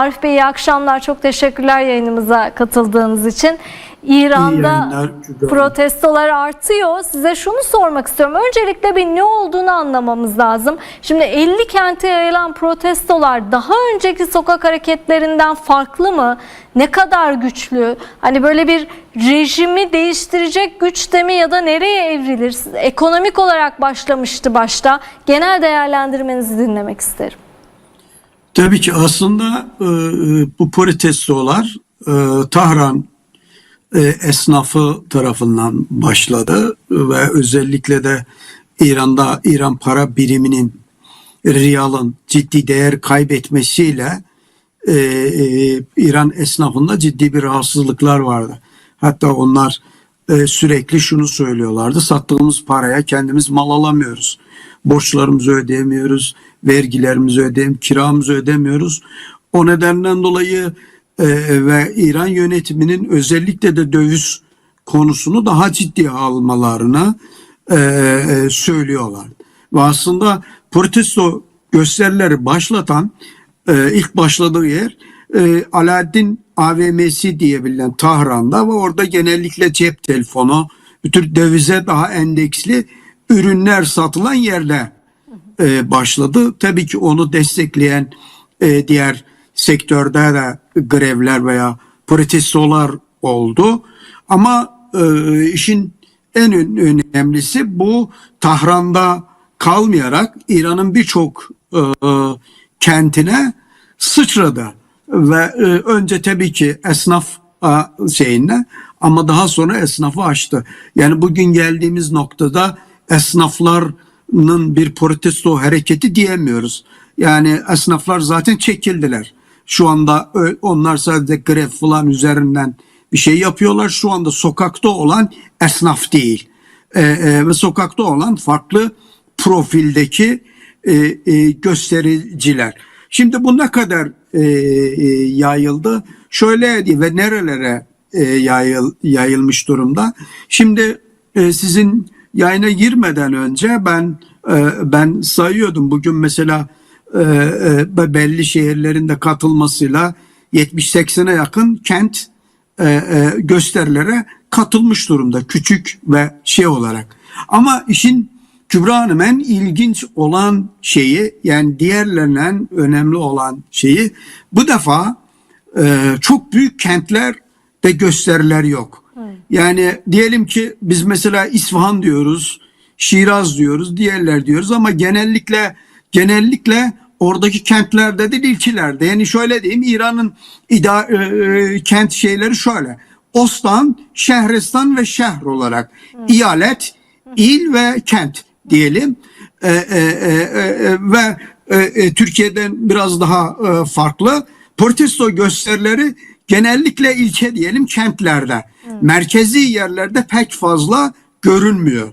Arif Bey iyi akşamlar. Çok teşekkürler yayınımıza katıldığınız için. İran'da protestolar artıyor. Size şunu sormak istiyorum. Öncelikle bir ne olduğunu anlamamız lazım. Şimdi 50 kente yayılan protestolar daha önceki sokak hareketlerinden farklı mı? Ne kadar güçlü? Hani böyle bir rejimi değiştirecek güçte mi ya da nereye evrilir? Ekonomik olarak başlamıştı başta. Genel değerlendirmenizi dinlemek isterim. Tabii ki aslında e, bu protestolar e, Tahran e, esnafı tarafından başladı ve özellikle de İran'da İran para biriminin riyalın ciddi değer kaybetmesiyle e, e, İran esnafında ciddi bir rahatsızlıklar vardı. Hatta onlar e, sürekli şunu söylüyorlardı. Sattığımız paraya kendimiz mal alamıyoruz. Borçlarımızı ödeyemiyoruz, vergilerimizi ödeyemiyoruz, kiramızı ödemiyoruz. O nedenden dolayı e, ve İran yönetiminin özellikle de döviz konusunu daha ciddiye almalarını e, e, söylüyorlar. Ve aslında protesto gösterileri başlatan ilk başladığı yer e, Alaaddin AVM'si diye bilinen Tahran'da ve orada genellikle cep telefonu, bütün dövize daha endeksli ürünler satılan yerde e, başladı. Tabii ki onu destekleyen e, diğer sektörde de grevler veya protestolar oldu. Ama e, işin en ön- önemlisi bu Tahran'da kalmayarak İran'ın birçok e, e, kentine sıçradı ve e, önce tabii ki esnaf a, şeyine ama daha sonra esnafı açtı. Yani bugün geldiğimiz noktada esnafların bir protesto hareketi diyemiyoruz. Yani esnaflar zaten çekildiler. Şu anda onlar sadece grev falan üzerinden bir şey yapıyorlar. Şu anda sokakta olan esnaf değil. E, e, ve sokakta olan farklı profildeki e, e, göstericiler. Şimdi bu ne kadar e, e, yayıldı? Şöyle ve nerelere e, yayıl, yayılmış durumda? Şimdi e, sizin yayına girmeden önce ben e, ben sayıyordum bugün mesela e, e, belli şehirlerinde katılmasıyla 70-80'e yakın kent e, e, gösterilere katılmış durumda küçük ve şey olarak. Ama işin Kübra Hanım en ilginç olan şeyi yani diğerlerinden önemli olan şeyi bu defa e, çok büyük kentler ve gösteriler yok. Yani diyelim ki biz mesela İsfahan diyoruz, Şiraz diyoruz, diğerler diyoruz ama genellikle genellikle oradaki kentlerde değil ilçelerde. Yani şöyle diyeyim İran'ın ida, e, e, kent şeyleri şöyle. Ostan, Şehristan ve şehir olarak iyalet, il ve kent diyelim. E, e, e, e, ve e, e, Türkiye'den biraz daha e, farklı. Protesto gösterileri genellikle ilçe diyelim kentlerde. Merkezi yerlerde pek fazla görünmüyor.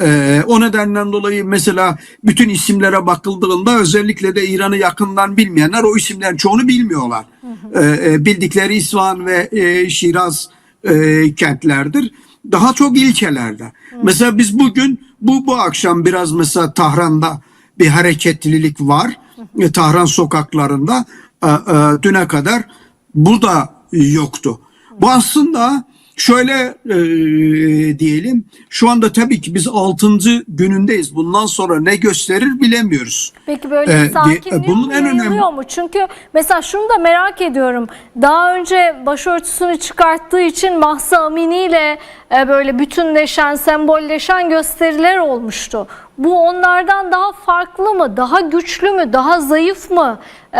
Ee, o nedenden dolayı mesela bütün isimlere bakıldığında özellikle de İran'ı yakından bilmeyenler o isimlerin çoğunu bilmiyorlar. Ee, e, bildikleri İsfahan ve e, Şiraz e, kentlerdir. Daha çok ilçelerde. Mesela biz bugün bu bu akşam biraz mesela Tahran'da bir hareketlilik var. E, Tahran sokaklarında e, e, düne kadar bu da yoktu. Bu aslında şöyle e, diyelim şu anda tabii ki biz 6. günündeyiz. Bundan sonra ne gösterir bilemiyoruz. Peki böyle Ee, bir sakinliği di- bunun en önemli- mu? Çünkü mesela şunu da merak ediyorum. Daha önce başörtüsünü çıkarttığı için Mahsa Amini ile e, böyle bütünleşen, sembolleşen gösteriler olmuştu. Bu onlardan daha farklı mı? Daha güçlü mü? Daha zayıf mı? Ee,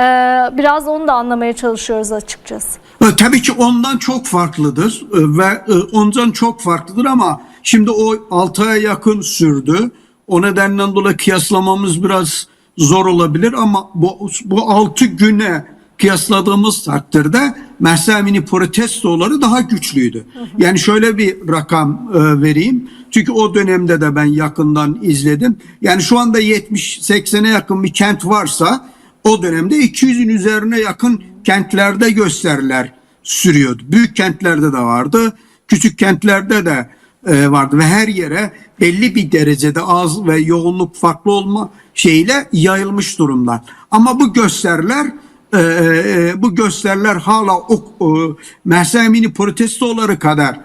biraz onu da anlamaya çalışıyoruz açıkçası. E, Tabii ki ondan çok farklıdır e, ve e, ondan çok farklıdır ama şimdi o 6 aya yakın sürdü. O nedenden dolayı kıyaslamamız biraz zor olabilir ama bu, bu 6 güne kıyasladığımız takdirde Mersemini protestoları daha güçlüydü. Yani şöyle bir rakam e, vereyim. Çünkü o dönemde de ben yakından izledim. Yani şu anda 70-80'e yakın bir kent varsa o dönemde 200'ün üzerine yakın kentlerde gösteriler sürüyordu. Büyük kentlerde de vardı, küçük kentlerde de e, vardı ve her yere belli bir derecede az ve yoğunluk farklı olma şeyle yayılmış durumda. Ama bu gösteriler e, e, bu gösteriler hala o, Amini protestoları kadar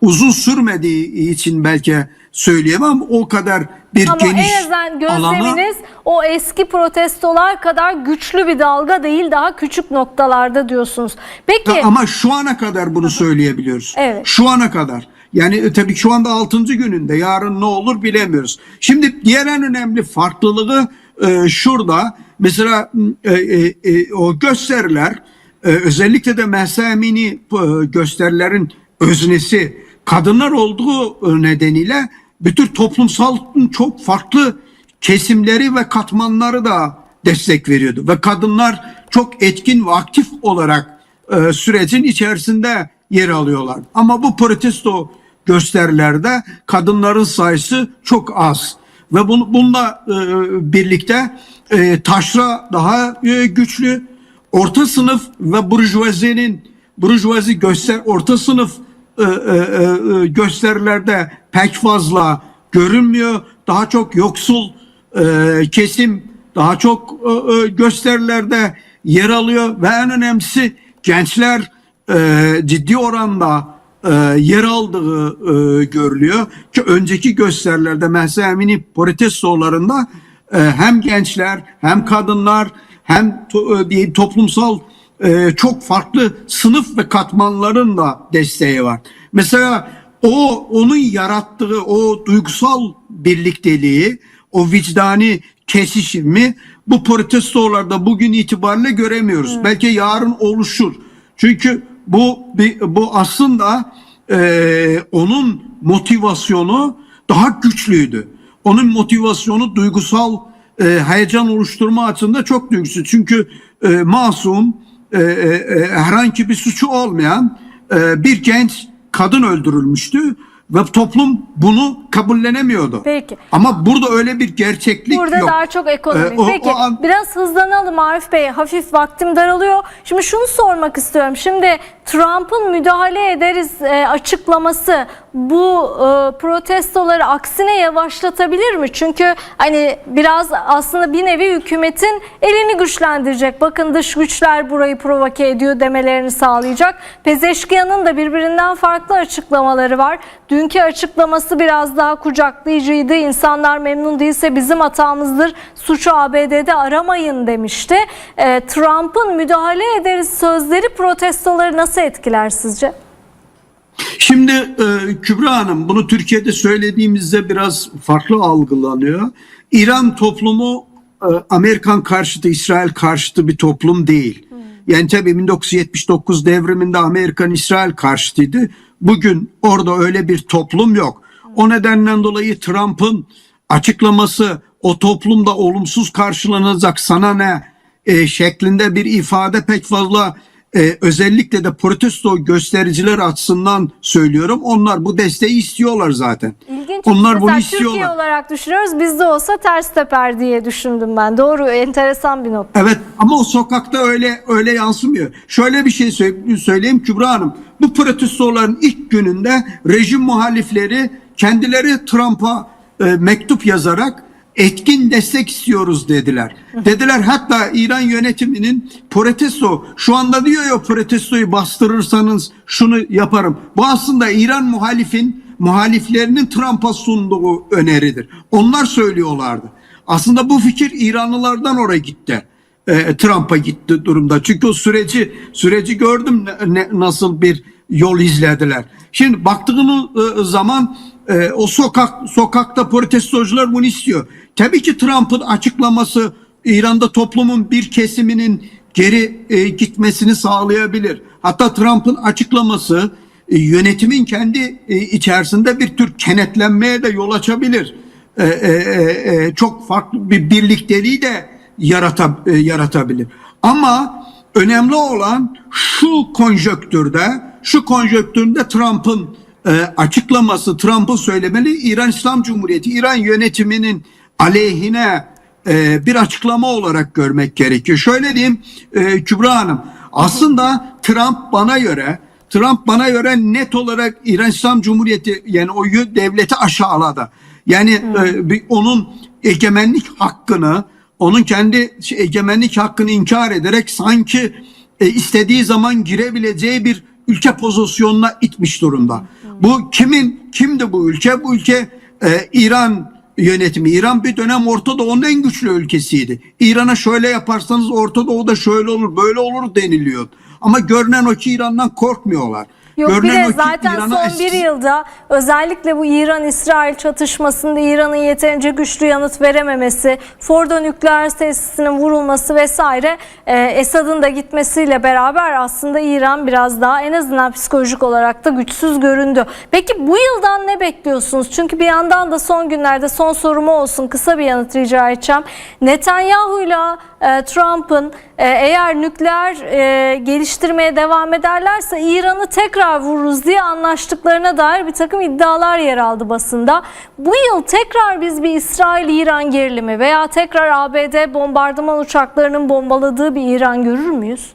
uzun sürmediği için belki söyleyemem o kadar bir Ama geniş en azından alana gözleminiz o eski protestolar kadar güçlü bir dalga değil daha küçük noktalarda diyorsunuz. Peki ama şu ana kadar bunu söyleyebiliyoruz. Evet. Şu ana kadar. Yani e, tabii şu anda 6. gününde yarın ne olur bilemiyoruz. Şimdi diğer en önemli farklılığı e, şurada. Mesela e, e, e, o gösteriler e, özellikle de Mahsa Amini e, gösterilerin öznesi kadınlar olduğu e, nedeniyle bütün toplumsal çok farklı kesimleri ve katmanları da destek veriyordu. Ve kadınlar çok etkin ve aktif olarak e, sürecin içerisinde yer alıyorlar. Ama bu protesto gösterilerde kadınların sayısı çok az. Ve bunu, bununla e, birlikte e, taşra daha e, güçlü. Orta sınıf ve burjuvazinin burjuvazi göster orta sınıf e, e, e, gösterilerde pek fazla görünmüyor. Daha çok yoksul e, kesim daha çok e, e, gösterilerde yer alıyor ve en önemlisi gençler e, ciddi oranda e, yer aldığı e, görülüyor. Ki önceki gösterilerde Mahsa Amini protestolarında e, hem gençler hem kadınlar hem to, e, diyeyim toplumsal e, çok farklı sınıf ve katmanların da desteği var. Mesela o onun yarattığı o duygusal birlikteliği, o vicdani kesişimi bu protestolarda bugün itibariyle göremiyoruz. Belki yarın oluşur. Çünkü bu bir- bu aslında e, onun motivasyonu daha güçlüydü. Onun motivasyonu duygusal e, heyecan oluşturma açısında çok güçlü. Çünkü e, masum, e, e, e, herhangi bir suçu olmayan e, bir genç kadın öldürülmüştü ve toplum bunu kabullenemiyordu. Peki. Ama burada öyle bir gerçeklik Burada yok. daha çok ekonomik. Ee, o- Peki o an- biraz hızlanalım Arif Bey. Hafif vaktim daralıyor. Şimdi şunu sormak istiyorum. Şimdi Trump'ın müdahale ederiz e, açıklaması bu e, protestoları aksine yavaşlatabilir mi? Çünkü hani biraz aslında bir nevi hükümetin elini güçlendirecek. Bakın dış güçler burayı provoke ediyor demelerini sağlayacak. Pezeşkiyan'ın da birbirinden farklı açıklamaları var. Dünkü açıklaması biraz daha kucaklayıcıydı. İnsanlar memnun değilse bizim hatamızdır. Suçu ABD'de aramayın demişti. E, Trump'ın müdahale ederiz sözleri protestoları nasıl etkiler sizce? Şimdi e, Kübra Hanım bunu Türkiye'de söylediğimizde biraz farklı algılanıyor. İran toplumu e, Amerikan karşıtı, İsrail karşıtı bir toplum değil. Yani tabii 1979 devriminde Amerikan İsrail karşıtıydı. Bugün orada öyle bir toplum yok. O nedenden dolayı Trump'ın açıklaması o toplumda olumsuz karşılanacak sana ne e, şeklinde bir ifade pek fazla e, özellikle de protesto göstericiler açısından söylüyorum. Onlar bu desteği istiyorlar zaten. İlginç. Onlar bunu Mesela istiyorlar. Türkiye olarak düşünüyoruz. Bizde olsa ters teper diye düşündüm ben. Doğru, enteresan bir nokta. Evet ama o sokakta öyle öyle yansımıyor. Şöyle bir şey sö- söyleyeyim Kübra Hanım. Bu protestoların ilk gününde rejim muhalifleri kendileri Trump'a e, mektup yazarak etkin destek istiyoruz dediler. Dediler hatta İran yönetiminin protesto şu anda diyor ya protestoyu bastırırsanız şunu yaparım. Bu aslında İran muhalifin muhaliflerinin Trump'a sunduğu öneridir. Onlar söylüyorlardı. Aslında bu fikir İranlılardan oraya gitti. E, Trump'a gitti durumda. Çünkü o süreci süreci gördüm ne- nasıl bir yol izlediler. Şimdi baktığınız e, zaman e, o sokak sokakta protestocular bunu istiyor. Tabii ki Trump'ın açıklaması İran'da toplumun bir kesiminin geri e, gitmesini sağlayabilir. Hatta Trump'ın açıklaması e, yönetimin kendi e, içerisinde bir tür kenetlenmeye de yol açabilir. E, e, e, e, çok farklı bir birlikteliği de yarata, e, yaratabilir. Ama önemli olan şu konjöktürde, şu konjöktürde Trump'ın e, açıklaması, Trump'ın söylemeli İran İslam Cumhuriyeti, İran yönetiminin aleyhine e, bir açıklama olarak görmek gerekiyor. Şöyle diyeyim e, Kübra Hanım, aslında Trump bana göre Trump bana göre net olarak İran İslam Cumhuriyeti yani o devleti aşağıladı. Yani e, bir, onun egemenlik hakkını onun kendi şey, egemenlik hakkını inkar ederek sanki e, istediği zaman girebileceği bir ülke pozisyonuna itmiş durumda. Bu kimin kimdi bu ülke? Bu ülke e, İran yönetimi. İran bir dönem Orta Doğu'nun en güçlü ülkesiydi. İran'a şöyle yaparsanız Orta Doğu'da şöyle olur, böyle olur deniliyor. Ama görünen o ki İran'dan korkmuyorlar. Yok bir Görünen de o ki zaten İran'a son bir yılda özellikle bu İran-İsrail çatışmasında İran'ın yeterince güçlü yanıt verememesi, Fordo nükleer tesisinin vurulması vesaire e, Esad'ın da gitmesiyle beraber aslında İran biraz daha en azından psikolojik olarak da güçsüz göründü. Peki bu yıldan ne bekliyorsunuz? Çünkü bir yandan da son günlerde son sorum o olsun kısa bir yanıt rica edeceğim. Netanyahu'yla e, Trump'ın e, eğer nükleer e, geliştirmeye devam ederlerse İran'ı tekrar vururuz diye anlaştıklarına dair bir takım iddialar yer aldı basında. Bu yıl tekrar biz bir İsrail-İran gerilimi veya tekrar ABD bombardıman uçaklarının bombaladığı bir İran görür müyüz?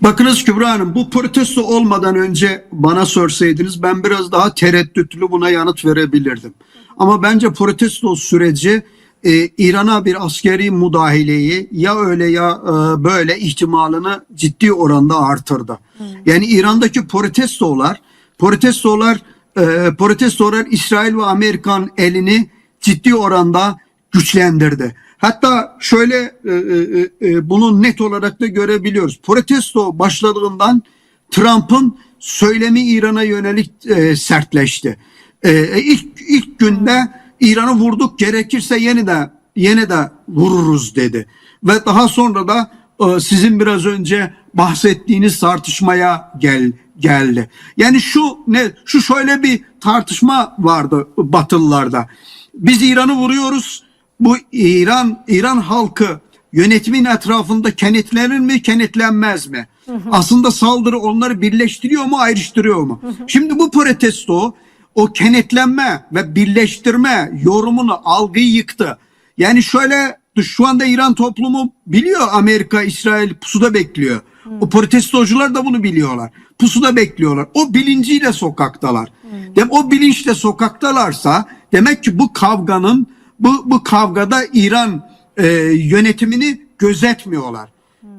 Bakınız Kübra Hanım bu protesto olmadan önce bana sorsaydınız ben biraz daha tereddütlü buna yanıt verebilirdim. Ama bence protesto süreci e, İran'a bir askeri müdahaleyi ya öyle ya e, böyle ihtimalini ciddi oranda artırdı. Yani İran'daki protestolar protestolar e, protestolar İsrail ve Amerikan elini ciddi oranda güçlendirdi. Hatta şöyle e, e, e, bunu net olarak da görebiliyoruz. Protesto başladığından Trump'ın söylemi İran'a yönelik e, sertleşti. E, ilk ilk günde İran'ı vurduk gerekirse yeni de yeni de vururuz dedi. Ve daha sonra da e, sizin biraz önce bahsettiğiniz tartışmaya gel geldi. Yani şu ne şu şöyle bir tartışma vardı Batılılarda. Biz İran'ı vuruyoruz. Bu İran İran halkı yönetimin etrafında kenetlenir mi, kenetlenmez mi? Aslında saldırı onları birleştiriyor mu, ayrıştırıyor mu? Şimdi bu protesto o kenetlenme ve birleştirme yorumunu, algıyı yıktı. Yani şöyle şu anda İran toplumu biliyor Amerika, İsrail pusuda bekliyor. O protestocular da bunu biliyorlar. Pusuda bekliyorlar. O bilinciyle sokaktalar. Dem o bilinçle sokaktalarsa demek ki bu kavganın bu bu kavgada İran e, yönetimini gözetmiyorlar.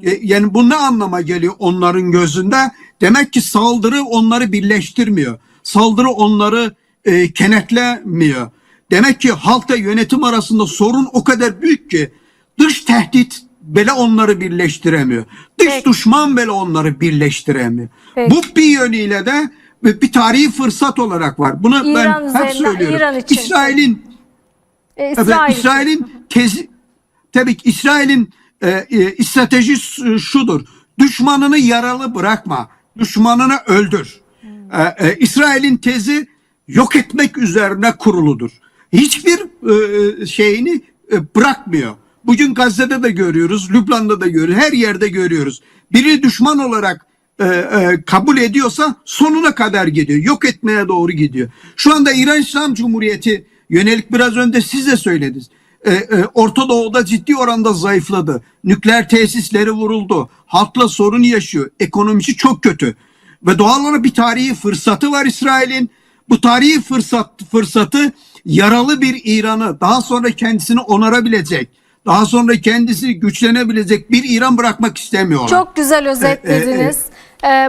E, yani bu ne anlama geliyor onların gözünde? Demek ki saldırı onları birleştirmiyor. Saldırı onları e, kenetlemiyor. Demek ki halkla yönetim arasında sorun o kadar büyük ki dış tehdit bile onları birleştiremiyor. Dış Peki. düşman bile onları birleştiremiyor. Peki. Bu bir yönüyle de bir tarihi fırsat olarak var. Bunu İran ben hep üzerinden, söylüyorum. İsrail'in E, İsrail. İsrail'in tezi tabii ki İsrail'in e, e, stratejisi şudur. Düşmanını yaralı bırakma. Düşmanını öldür. E, e, İsrail'in tezi yok etmek üzerine kuruludur. Hiçbir e, şeyini e, bırakmıyor. Bugün Gazze'de de görüyoruz, Lübnan'da da görüyoruz, her yerde görüyoruz. Biri düşman olarak e, e, kabul ediyorsa sonuna kadar gidiyor. Yok etmeye doğru gidiyor. Şu anda İran İslam Cumhuriyeti yönelik biraz önce siz de söylediniz. E, e, Orta Doğu'da ciddi oranda zayıfladı. Nükleer tesisleri vuruldu. Halkla sorun yaşıyor. Ekonomisi çok kötü. Ve doğal olarak bir tarihi fırsatı var İsrail'in. Bu tarihi fırsat fırsatı yaralı bir İran'ı daha sonra kendisini onarabilecek, daha sonra kendisi güçlenebilecek bir İran bırakmak istemiyorlar. Çok güzel özetlediniz. Ee,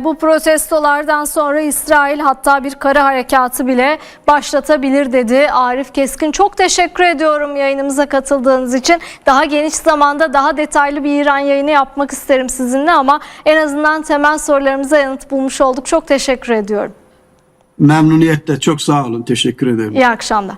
bu protestolardan sonra İsrail hatta bir kara harekatı bile başlatabilir dedi Arif Keskin. Çok teşekkür ediyorum yayınımıza katıldığınız için. Daha geniş zamanda daha detaylı bir İran yayını yapmak isterim sizinle ama en azından temel sorularımıza yanıt bulmuş olduk. Çok teşekkür ediyorum. Memnuniyetle çok sağ olun. Teşekkür ederim. İyi akşamlar.